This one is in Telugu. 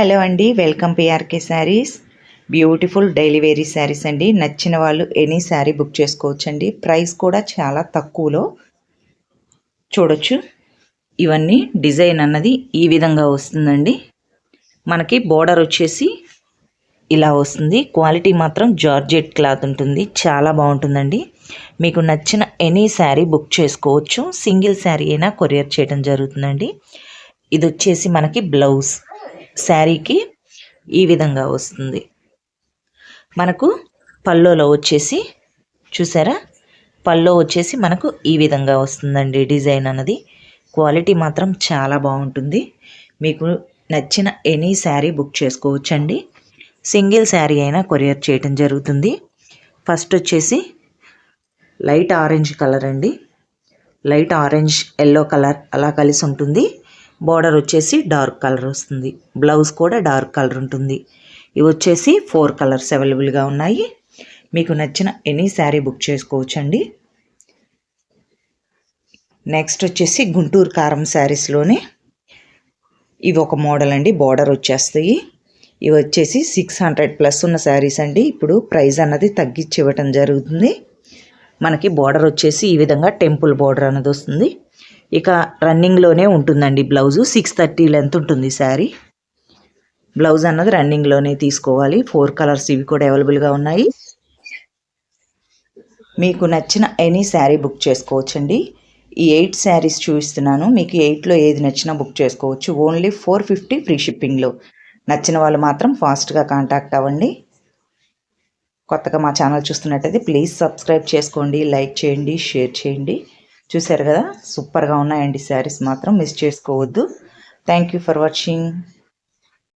హలో అండి welcome PRK saris. Beautiful daily wear saris అండి. నచ్చిన వాళ్ళు ఎనీ శారీ బుక్ చేసుకోవచ్చండి. ప్రైస్ కూడా చాలా తక్కువలో చూడొచ్చు. ఇవన్నీ డిజైన్ అన్నది ఈ విధంగా వస్తుందండి. మనకి బోర్డర్ వచ్చేసి ఇలా వస్తుంది. క్వాలిటీ మాత్రం జార్జెట్ క్లాత్ ఉంటుంది. చాలా బాగుంటుందండి. మీకు నచ్చిన ఎనీ శారీ బుక్ చేసుకోవచ్చు. సింగిల్ శారీ అయినా కొరియర్ చేయడం జరుగుతుందండి. ఇది వచ్చేసి మనకి బ్లౌజ్. శారీకి ఈ విధంగా వస్తుంది. మనకు పల్లోలో వచ్చేసి చూసారా? పల్లో వచ్చేసి మనకు ఈ విధంగా వస్తుందండి డిజైన్ అన్నది. క్వాలిటీ మాత్రం చాలా బాగుంటుంది. మీకు నచ్చిన ఎనీ శారీ బుక్ చేసుకోవచ్చండి. సింగిల్ శారీ అయినా కొరియర్ చేయటం జరుగుతుంది. ఫస్ట్ వచ్చేసి లైట్ ఆరెంజ్ కలర్ అండి. లైట్ ఆరెంజ్ ఎల్లో కలర్ అలా కలిసి ఉంటుంది. బార్డర్ వచ్చేసి డార్క్ కలర్ వస్తుంది. బ్లౌజ్ కూడా డార్క్ కలర్ ఉంటుంది. ఇవి వచ్చేసి ఫోర్ కలర్స్ అవైలబుల్గా ఉన్నాయి. మీకు నచ్చిన ఎనీ శారీ బుక్ చేసుకోవచ్చండి. నెక్స్ట్ వచ్చేసి గుంటూరు కారం శారీస్లోనే ఇవి ఒక మోడల్ అండి. బార్డర్ వచ్చేస్తాయి. ఇవి వచ్చేసి సిక్స్ హండ్రెడ్ ప్లస్ ఉన్న శారీస్ అండి. ఇప్పుడు ప్రైస్ అన్నది తగ్గించి ఇవ్వటం జరుగుతుంది. మనకి బార్డర్ వచ్చేసి ఈ విధంగా టెంపుల్ బార్డర్ అన్నది వస్తుంది. ఇక రన్నింగ్లోనే ఉంటుందండి బ్లౌజు. సిక్స్ థర్టీ లెంత్ ఉంటుంది శారీ. బ్లౌజ్ అన్నది రన్నింగ్లోనే తీసుకోవాలి. ఫోర్ కలర్స్ ఇవి కూడా అవైలబుల్గా ఉన్నాయి. మీకు నచ్చిన ఎనీ శారీ బుక్ చేసుకోవచ్చండి. ఈ ఎయిట్ శారీస్ చూపిస్తున్నాను. మీకు ఎయిట్లో ఏది నచ్చినా బుక్ చేసుకోవచ్చు. ఓన్లీ ఫోర్ ఫిఫ్టీ ఫ్రీ షిప్పింగ్లో నచ్చిన వాళ్ళు మాత్రం ఫాస్ట్గా కాంటాక్ట్ అవ్వండి. కొత్తగా మా ఛానల్ చూస్తున్నట్టయితే ప్లీజ్ సబ్స్క్రైబ్ చేసుకోండి లైక్ చేయండి షేర్ చేయండి. చూసారు కదా? సూపర్గా ఉన్నాయండి శారీస్ మాత్రం. మిస్ చేసుకోవద్దు. Thank you for watching